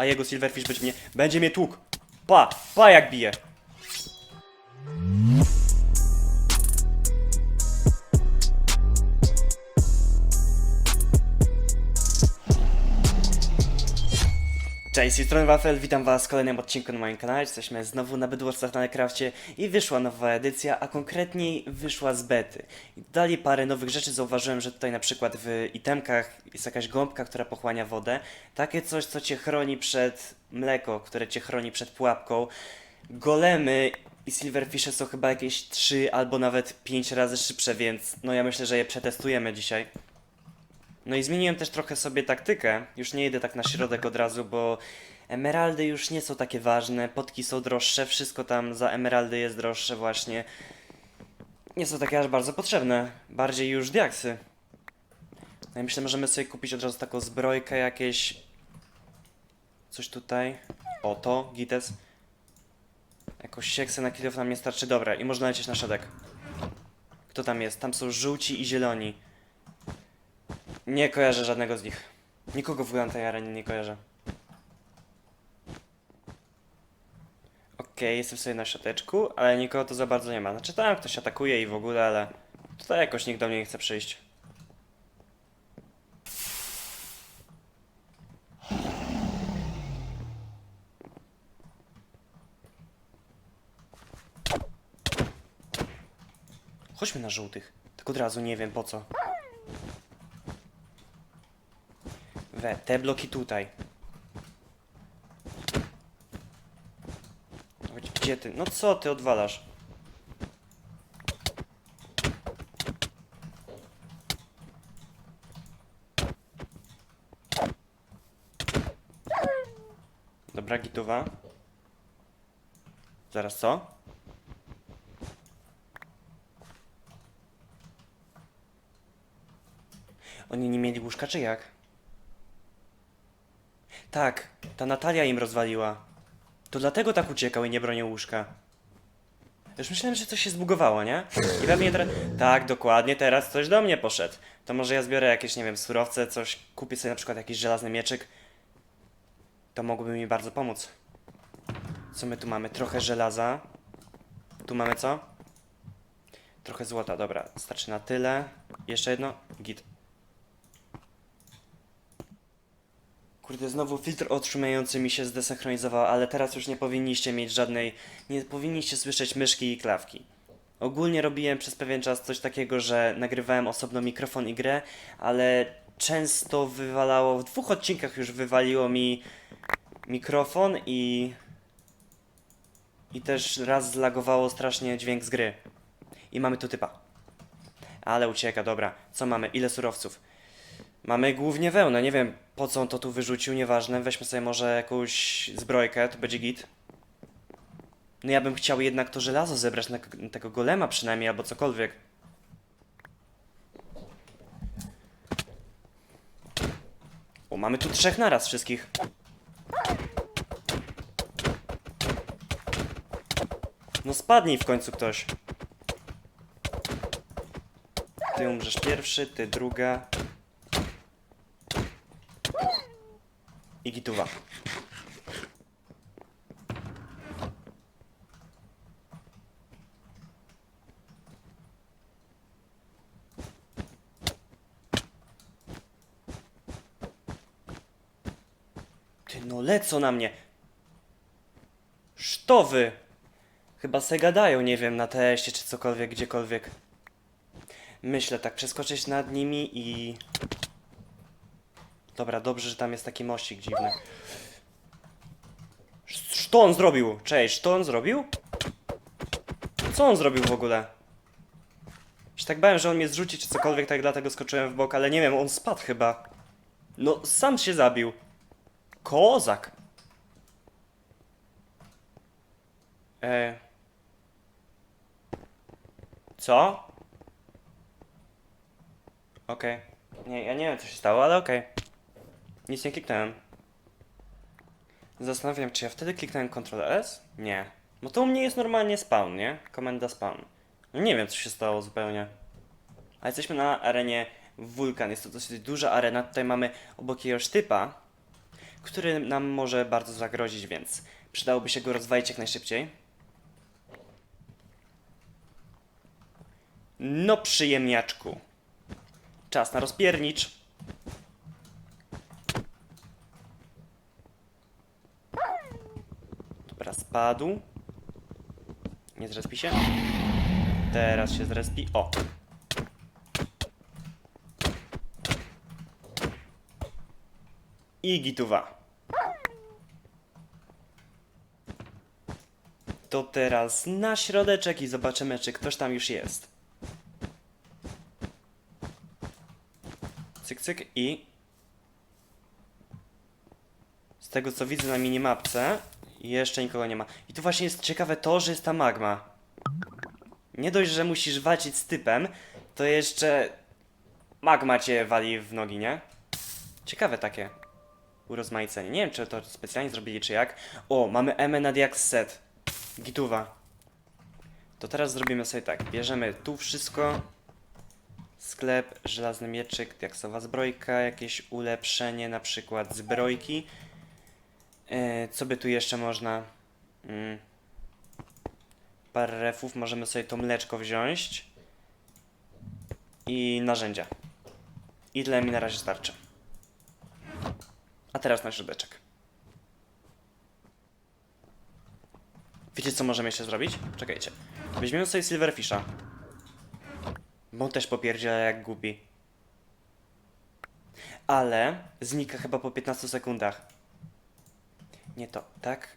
A jego Silverfish będzie mnie... Będzie mnie tłuk. Pa! Pa jak bije! Cześć, z tej strony Wafel, witam was w kolejnym odcinku na moim kanale. Jesteśmy znowu na Bydłowcach na Minecrafcie i wyszła nowa edycja, a konkretniej wyszła z bety. Dali parę nowych rzeczy, zauważyłem, że tutaj na przykład w itemkach jest jakaś gąbka, która pochłania wodę. Takie coś, co cię chroni przed mleko, które cię chroni przed pułapką. Golemy i Silverfishe są chyba jakieś 3 albo nawet 5 razy szybsze, więc no ja myślę, że je przetestujemy dzisiaj. No i zmieniłem też trochę sobie taktykę. Już nie idę tak na środek od razu, bo emeraldy już nie są takie ważne, potki są droższe, wszystko tam za emeraldy jest droższe właśnie. Nie są takie aż bardzo potrzebne. Bardziej już diaksy. No i myślę, możemy sobie kupić od razu taką zbrojkę jakieś. Coś tutaj. Oto, gites. Jakąś sieksę na kilof nam nie starczy. Dobra, i można lecieć na środek. Kto tam jest? Tam są żółci i zieloni. Nie kojarzę żadnego z nich. Nikogo w tej arenie nie kojarzę. Okej, jestem sobie na siateczku, ale nikogo to za bardzo nie ma. Znaczy tam ktoś atakuje i w ogóle, ale tutaj jakoś nikt do mnie nie chce przyjść. Chodźmy na żółtych. Tak od razu nie wiem po co. We, te bloki tutaj. Gdzie ty? No co ty odwalasz? Dobra, gituwa. Zaraz co? Oni nie mieli łóżka czy jak? Tak, ta Natalia im rozwaliła. To dlatego tak uciekał i nie bronił łóżka. Już myślałem, że coś się zbugowało, nie? I pewnie teraz... Tak, dokładnie, teraz coś do mnie poszedł. To może ja zbiorę jakieś, nie wiem, surowce, coś, kupię sobie na przykład jakiś żelazny mieczyk. To mogłoby mi bardzo pomóc. Co my tu mamy? Trochę żelaza. Tu mamy co? Trochę złota, dobra. Starczy na tyle. Jeszcze jedno. Git. Kurde, znowu filtr otrzymujący mi się zdesynchronizował, ale teraz już nie powinniście mieć żadnej. Nie powinniście słyszeć myszki i klawki. Ogólnie robiłem przez pewien czas coś takiego, że nagrywałem osobno mikrofon i grę, ale często wywalało. W dwóch odcinkach już wywaliło mi mikrofon i. I też raz zlagowało strasznie dźwięk z gry. I mamy tu typa. Ale ucieka, dobra. Co mamy? Ile surowców? Mamy głównie wełnę, nie wiem po co on to tu wyrzucił, nieważne. Weźmy sobie może jakąś zbrojkę, to będzie git. No ja bym chciał jednak to żelazo zebrać na, tego golema przynajmniej, albo cokolwiek. O, mamy tu trzech naraz wszystkich. No spadnij w końcu ktoś. Ty umrzesz pierwszy, ty druga. I gituwa. Ty no lecą na mnie. Sztowy. Chyba se gadają, nie wiem, na teście czy cokolwiek, gdziekolwiek. Myślę tak, przeskoczyć nad nimi i... Dobra, dobrze, że tam jest taki mościk dziwny. Co on zrobił? Cześć, co on zrobił? Co on zrobił w ogóle? Się tak bałem, że on mnie zrzuci czy cokolwiek, tak dlatego skoczyłem w bok, ale nie wiem, on spadł chyba. No, sam się zabił. Kozak. E... Co? Okej. Nie, ja nie wiem co się stało, ale okej. Nic nie kliknąłem. Zastanawiam, czy ja wtedy kliknąłem Ctrl S? Nie. Bo to u mnie jest normalnie spawn, nie? Komenda spawn. No nie wiem, co się stało zupełnie. A jesteśmy na arenie Wulkan. Jest to dosyć duża arena. Tutaj mamy obok jakiegoś typa, który nam może bardzo zagrozić, więc przydałoby się go rozwalić jak najszybciej. No przyjemniaczku. Czas na rozpiernicz. Dobra, spadł. Nie zrespi się? Teraz się zrespi. O! I gituwa. To teraz na środeczek i zobaczymy, czy ktoś tam już jest. Cyk, cyk i... Z tego co widzę na minimapce, jeszcze nikogo nie ma. I tu właśnie jest ciekawe to, że jest ta magma. Nie dość, że musisz walczyć z typem, to jeszcze magma cię wali w nogi, nie? Ciekawe takie urozmaicenie. Nie wiem, czy to specjalnie zrobili, czy jak. O, mamy M na Diax set. Gituwa. To teraz zrobimy sobie tak. Bierzemy tu wszystko. Sklep, żelazny mieczyk, diaksowa zbrojka, jakieś ulepszenie, na przykład zbrojki. E, co by tu jeszcze można? Mm. Parę refów, możemy sobie to mleczko wziąć. I narzędzia. I tyle mi na razie starczy. A teraz na środeczek. Wiecie co możemy jeszcze zrobić? Czekajcie. Weźmiemy sobie Silverfisha. Bo on też popierdziela jak głupi. Ale znika chyba po 15 sekundach. Nie to, tak?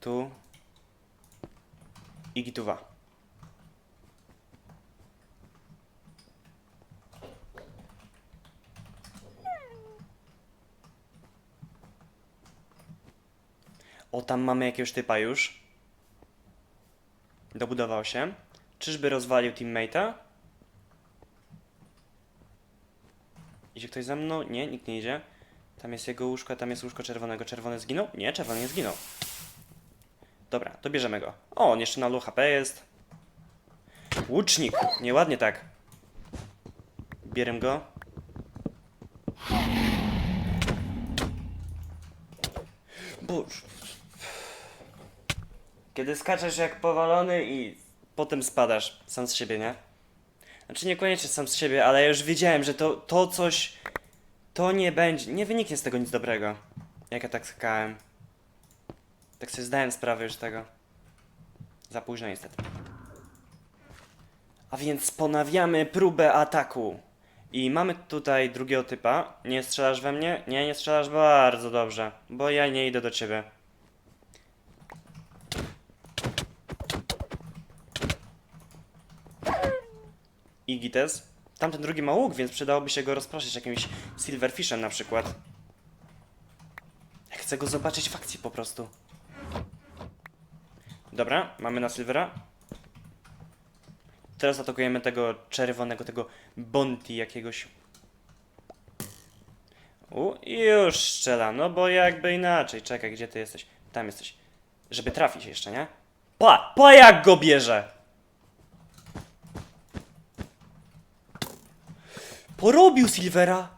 Tu. I gituwa. O, tam mamy jakiegoś typa już. Dobudował się. Czyżby rozwalił teammate'a? Idzie ktoś za mną? Nie, nikt nie idzie. Tam jest jego łóżko, tam jest łóżko czerwonego. Czerwony zginął? Nie, czerwony nie zginął. Dobra, to bierzemy go. O, on jeszcze na low HP jest. Łucznik! Nieładnie tak. Bierę go. Boż. Kiedy skaczesz jak powalony i potem spadasz sam z siebie, nie? Znaczy niekoniecznie sam z siebie, ale ja już wiedziałem, że to, to coś, to nie będzie, nie wyniknie z tego nic dobrego. Jak ja tak skakałem. Tak sobie zdałem sprawę już tego. Za późno niestety. A więc ponawiamy próbę ataku. I mamy tutaj drugiego typa. Nie strzelasz we mnie? Nie, nie strzelasz bardzo dobrze, bo ja nie idę do ciebie. Igites. Tamten drugi ma łuk, więc przydałoby się go rozproszyć jakimś silverfishem na przykład. Ja chcę go zobaczyć w akcji po prostu. Dobra, mamy na silvera. Teraz atakujemy tego czerwonego, tego Bonti jakiegoś. U, i już strzela, no bo jakby inaczej. Czekaj, gdzie ty jesteś? Tam jesteś. Żeby trafić jeszcze, nie? Pa! Pa jak go bierze! Porobił Silvera!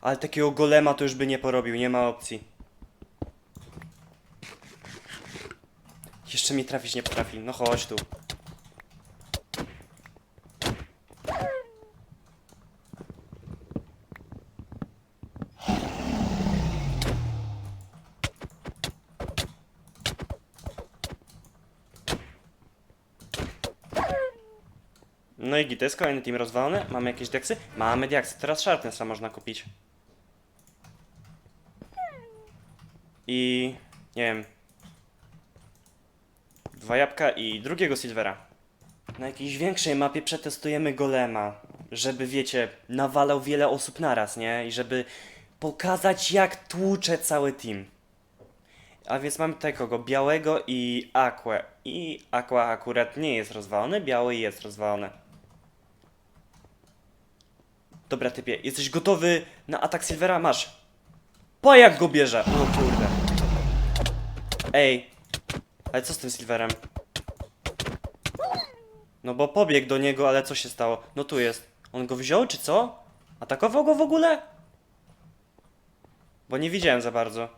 Ale takiego golema to już by nie porobił, nie ma opcji. Jeszcze mi trafić nie potrafi, no chodź tu. I to jest kolejny team rozwalony. Mamy jakieś diaksy? Mamy diaksy, teraz Sharpnessa można kupić. I... nie wiem... Dwa jabłka i drugiego silvera. Na jakiejś większej mapie przetestujemy golema, żeby wiecie, nawalał wiele osób naraz, nie? I żeby pokazać jak tłucze cały team. A więc mamy kogo? Białego i Aquę. I Aqua akurat nie jest rozwalony, biały jest rozwalony. Dobra typie, jesteś gotowy na atak Silvera? Masz. Po jak go bierze? O kurde. Ej. Ale co z tym Silverem? No bo pobiegł do niego, ale co się stało? No tu jest. On go wziął, czy co? Atakował go w ogóle? Bo nie widziałem za bardzo.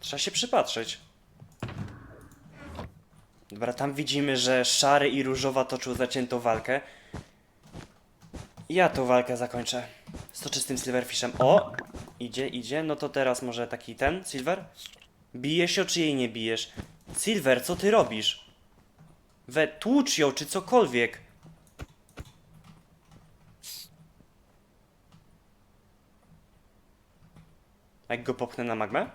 Trzeba się przypatrzeć. Dobra, tam widzimy, że szary i różowa toczył zaciętą walkę. Ja tą walkę zakończę. Z soczystym Silverfishem. O! Idzie, idzie. No to teraz może taki ten, Silver? Bijesz się, czy jej nie bijesz? Silver, co ty robisz? We, tłucz ją, czy cokolwiek. Jak go popchnę na magmę?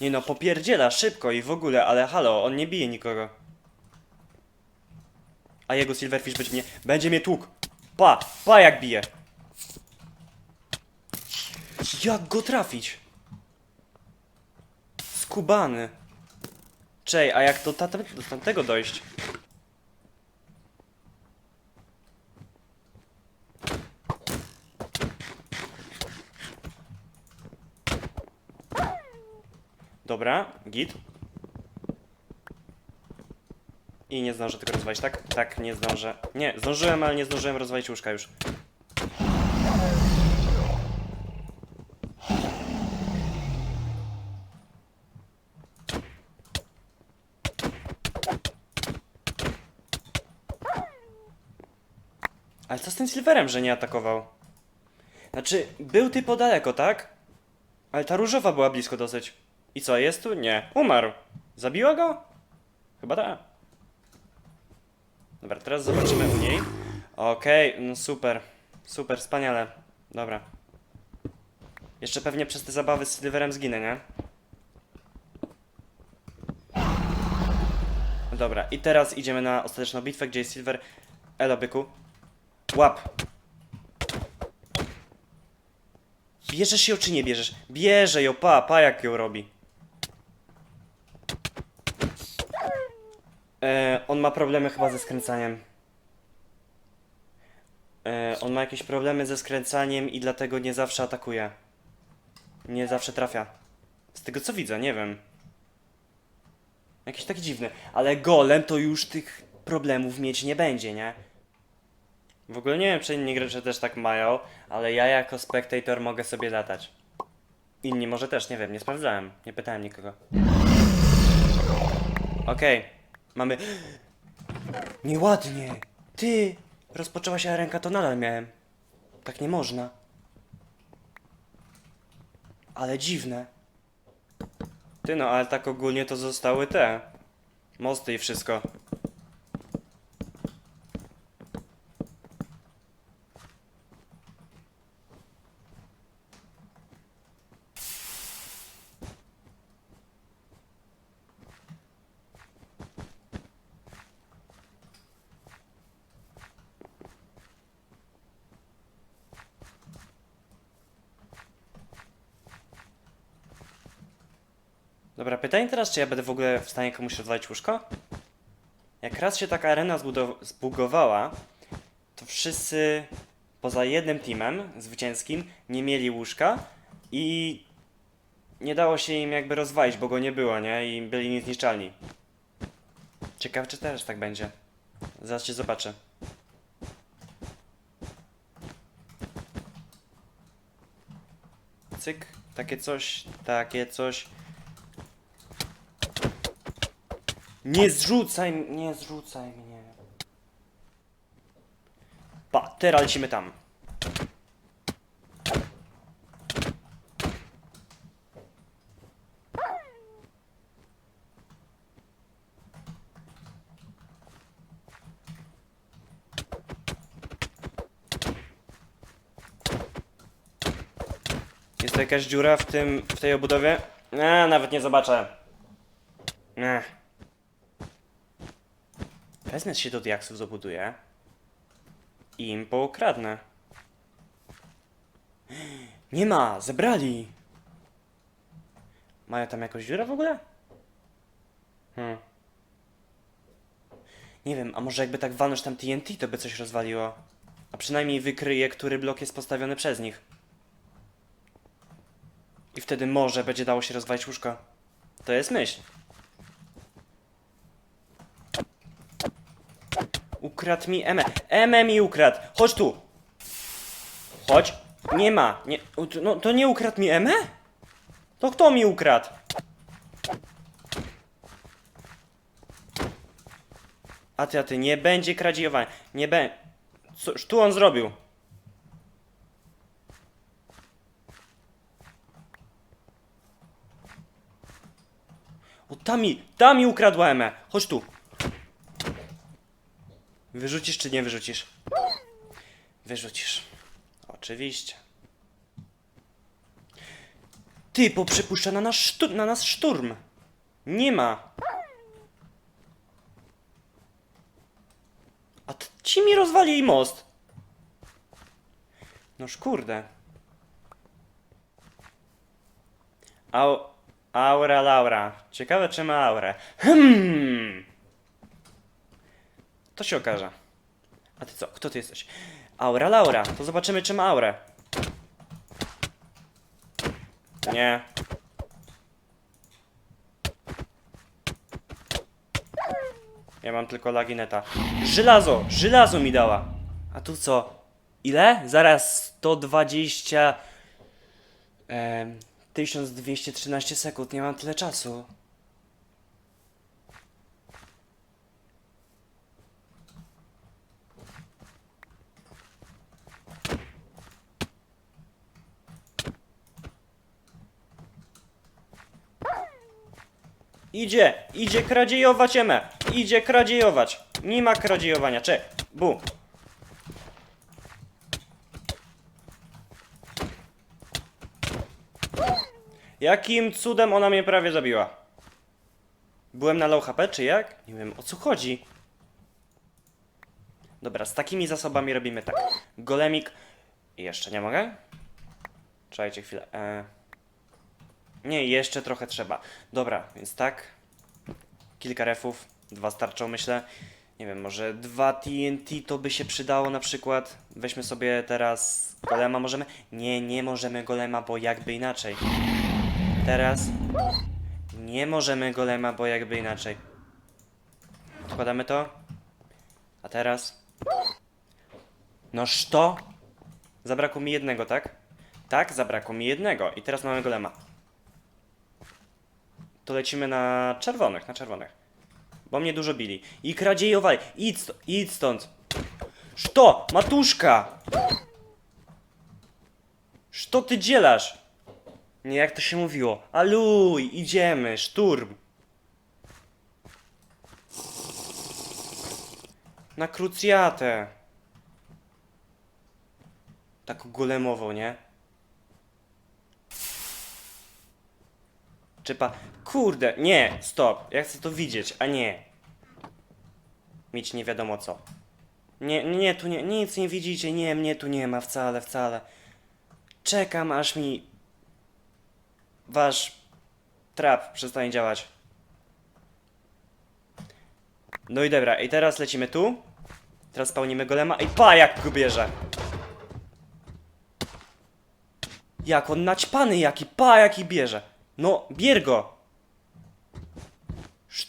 Nie no, popierdziela szybko i w ogóle, ale halo, on nie bije nikogo. A jego Silverfish będzie mnie, będzie mnie tłuk. Pa, pa jak bije. Jak go trafić? Skubany. Czej, a jak do, ta, do tamtego dojść? Dobra, git. I nie zdążę tego rozwalić, tak? Tak, nie zdążę. Nie, zdążyłem, ale nie zdążyłem rozwalić łóżka już. Ale co z tym Silverem, że nie atakował? Znaczy, był typo daleko, tak? Ale ta różowa była blisko dosyć. I co, jest tu? Nie. Umarł. Zabiła go? Chyba tak. Dobra, teraz zobaczymy u niej. Okej, no super. Super, wspaniale. Dobra. Jeszcze pewnie przez te zabawy z Silverem zginę, nie? Dobra, i teraz idziemy na ostateczną bitwę, gdzie jest Silver. Elo, byku. Łap. Bierzesz ją czy nie bierzesz? Bierze ją, pa, pa jak ją robi. E, on ma problemy chyba ze skręcaniem. E, on ma jakieś problemy ze skręcaniem i dlatego nie zawsze atakuje. Nie zawsze trafia. Z tego co widzę, nie wiem. Jakiś taki dziwny. Ale golem to już tych problemów mieć nie będzie, nie? W ogóle nie wiem, czy inni gracze też tak mają, ale ja jako spectator mogę sobie latać. Inni może też, nie wiem, nie sprawdzałem, nie pytałem nikogo. Okej, mamy... Nieładnie! Ty! Rozpoczęła się ręka, to nadal miałem. Tak nie można. Ale dziwne. Ty no, ale tak ogólnie to zostały te. Mosty i wszystko. Dobra, pytanie teraz, czy ja będę w ogóle w stanie komuś rozwalić łóżko? Jak raz się taka arena zbugowała, to wszyscy poza jednym teamem zwycięskim nie mieli łóżka i nie dało się im jakby rozwalić, bo go nie było, nie? I byli niezniszczalni. Ciekawe, czy też tak będzie. Zaraz cię zobaczę. Cyk, takie coś, takie coś. Nie zrzucaj, nie zrzucaj mnie. Pa, teraz lecimy tam. Jest tu jakaś dziura w tym, w tej obudowie? A, nawet nie zobaczę. Ech. Wezmę się do diaksów zabuduję i im poukradnę. Nie ma! Zebrali! Mają tam jakąś dziurę w ogóle? Hmm. Nie wiem, a może jakby tak walnąć tam TNT, to by coś rozwaliło. A przynajmniej wykryje, który blok jest postawiony przez nich. I wtedy może będzie dało się rozwalić łóżko. To jest myśl. Ukradł mi Eme. Eme mi ukradł. Chodź tu. Chodź. Nie ma. Nie, no, to nie ukradł mi Eme? To kto mi ukradł? A ty, a ty, nie będzie kradziejowania. Nie będzie. Cóż tu on zrobił? O, tam mi, tam mi ukradła Emę. Chodź tu. Wyrzucisz czy nie wyrzucisz? Wyrzucisz. Oczywiście. Ty, poprzypuszcza na nas, na nas szturm. Nie ma. A ci mi rozwalili most. Noż kurde. Au, aura Laura. Ciekawe czy ma aurę. Hmm. To się okaże. A ty co? Kto ty jesteś? Aura Laura. To zobaczymy czy ma aurę. Nie. Ja mam tylko lagineta. Żelazo! Żelazo mi dała! A tu co? Ile? Zaraz 120... em, 1213 sekund. Nie mam tyle czasu. Idzie, idzie kradziejować Emę. Idzie kradziejować. Nie ma kradziejowania. Cze, bu. Jakim cudem ona mnie prawie zabiła? Byłem na low HP, czy jak? Nie wiem, o co chodzi. Dobra, z takimi zasobami robimy tak. Golemik. Jeszcze nie mogę? Czekajcie chwilę. E... Nie, jeszcze trochę trzeba. Dobra, więc tak. Kilka refów. Dwa starczą, myślę. Nie wiem, może dwa TNT to by się przydało na przykład. Weźmy sobie teraz golema, możemy? Nie, nie możemy golema, bo jakby inaczej. Teraz nie możemy golema, bo jakby inaczej. Odkładamy to. A teraz? Noż to? Zabrakło mi jednego, tak? Tak, zabrakło mi jednego. I teraz mamy golema. To lecimy na czerwonych, na czerwonych. Bo mnie dużo bili. I kradziejowali. Idź, sto- idź stąd. Szto? Matuszka! Szto ty dzielasz? Nie, jak to się mówiło? Aluj, idziemy, szturm. Na krucjatę. Tak golemowo, nie? Czypa. Kurde, nie, stop. Ja chcę to widzieć, a nie. Mieć nie wiadomo co. Nie, nie, tu nie, nic nie widzicie, nie, mnie tu nie ma wcale, wcale. Czekam aż mi wasz trap przestanie działać. No i dobra, i teraz lecimy tu. Teraz spełnimy golema i pa jak go bierze. Jak on naćpany jaki, pa jaki bierze. No, bier go.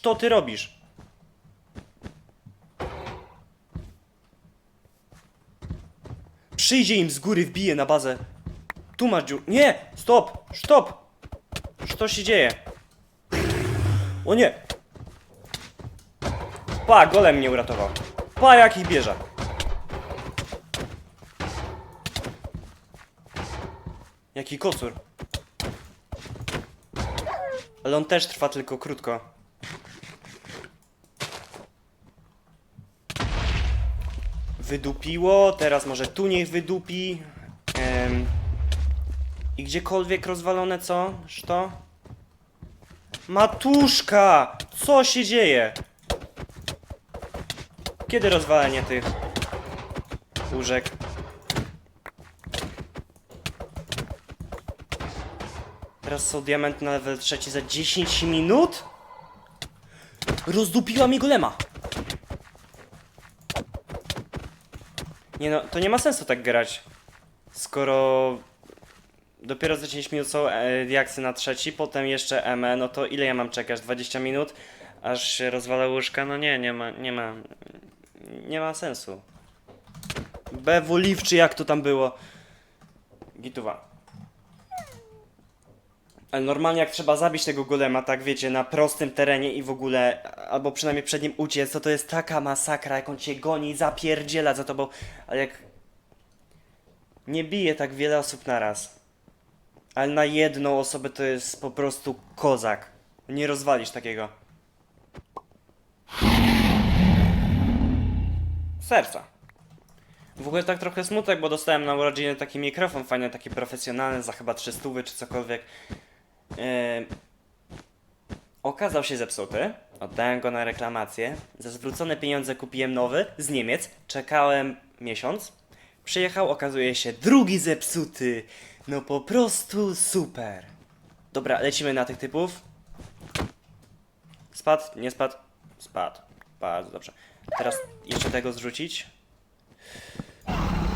Co ty robisz? Przyjdzie im z góry, wbije na bazę. Tu masz dziur. Nie! Stop! Stop! Co się dzieje? O nie! Pa, golem mnie uratował. Pa, jak ich bierze. Jaki kosur. Ale on też trwa tylko krótko. Wydupiło, teraz może tu niech wydupi. Em, I gdziekolwiek rozwalone co? Szto? Matuszka! Co się dzieje? Kiedy rozwalenie tych łóżek? Teraz są diamenty na level trzeci za 10 minut? Rozdupiła mi golema! Nie no, to nie ma sensu tak grać. Skoro dopiero za 10 minut są diaksy na trzeci, potem jeszcze ME, no to ile ja mam czekać? 20 minut? Aż się rozwala łóżka? No nie, nie ma, nie ma, nie ma sensu. BW Liv, czy jak to tam było? Gituwa. Normalnie jak trzeba zabić tego golema, tak wiecie, na prostym terenie i w ogóle, albo przynajmniej przed nim uciec, to to jest taka masakra, jak on cię goni, zapierdziela za tobą, ale jak nie bije tak wiele osób naraz. Ale na jedną osobę to jest po prostu kozak. Nie rozwalisz takiego. Serca. W ogóle tak trochę smutek, bo dostałem na urodziny taki mikrofon fajny, taki profesjonalny, za chyba 300 czy cokolwiek. Okazał się zepsuty. Oddałem go na reklamację. Za zwrócone pieniądze kupiłem nowy z Niemiec. Czekałem miesiąc. Przyjechał, okazuje się drugi zepsuty. No po prostu super. Dobra, lecimy na tych typów. Spadł, nie spadł? Spadł. Bardzo dobrze. Teraz jeszcze tego zrzucić.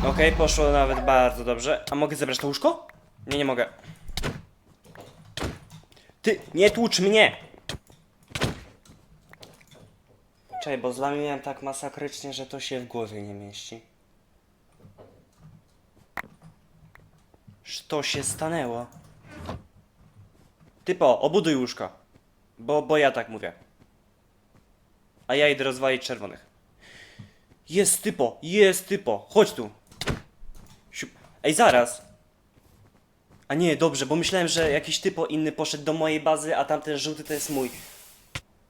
Okej, poszło nawet bardzo dobrze. A mogę zebrać to łóżko? Nie, nie mogę. Ty, nie tłucz mnie! Czekaj, bo zlamiłem tak masakrycznie, że to się w głowie nie mieści. Co się stanęło? Typo, obuduj łóżko. Bo, bo ja tak mówię. A ja idę rozwalić czerwonych. Jest typo, jest typo, chodź tu. Siup. Ej, zaraz. A nie, dobrze, bo myślałem, że jakiś typo inny poszedł do mojej bazy, a tamten żółty to jest mój.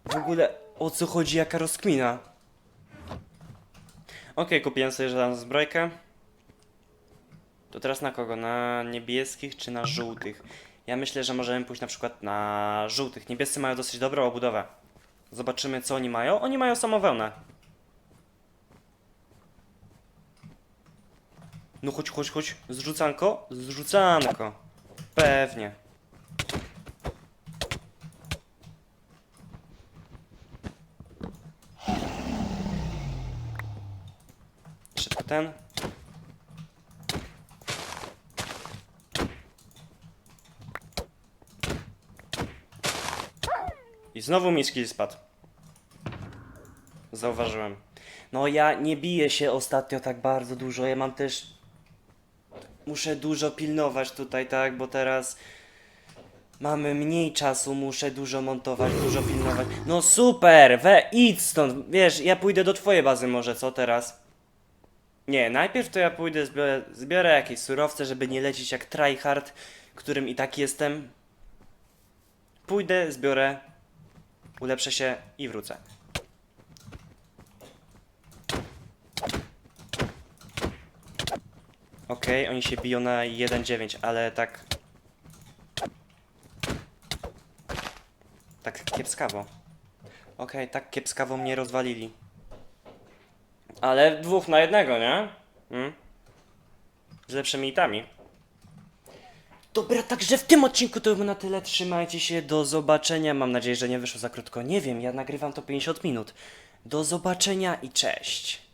W ogóle o co chodzi, jaka rozkmina? Okej, kupiłem sobie żadną zbrojkę. To teraz na kogo? Na niebieskich czy na żółtych? Ja myślę, że możemy pójść na przykład na żółtych. Niebiescy mają dosyć dobrą obudowę. Zobaczymy, co oni mają. Oni mają samowełnę. No chodź, chodź, chodź. Zrzucanko? Zrzucanko. Pewnie. Szybko ten. I znowu mi skill spadł. Zauważyłem. No ja nie biję się ostatnio tak bardzo dużo. Ja mam też. Muszę dużo pilnować tutaj, tak? Bo teraz mamy mniej czasu, muszę dużo montować, dużo pilnować. No super! We, idź stąd! Wiesz, ja pójdę do twojej bazy może, co teraz? Nie, najpierw to ja pójdę, zbiorę, zbiorę jakieś surowce, żeby nie lecieć jak tryhard, którym i tak jestem. Pójdę, zbiorę, ulepszę się i wrócę. Okej, oni się biją na 1-9, ale tak... Tak kiepskawo. Okej, tak kiepskawo mnie rozwalili. Ale dwóch na jednego, nie? Hmm? Z lepszymi itami. Dobra, także w tym odcinku to by na tyle. Trzymajcie się, do zobaczenia. Mam nadzieję, że nie wyszło za krótko. Nie wiem, ja nagrywam to 50 minut. Do zobaczenia i cześć.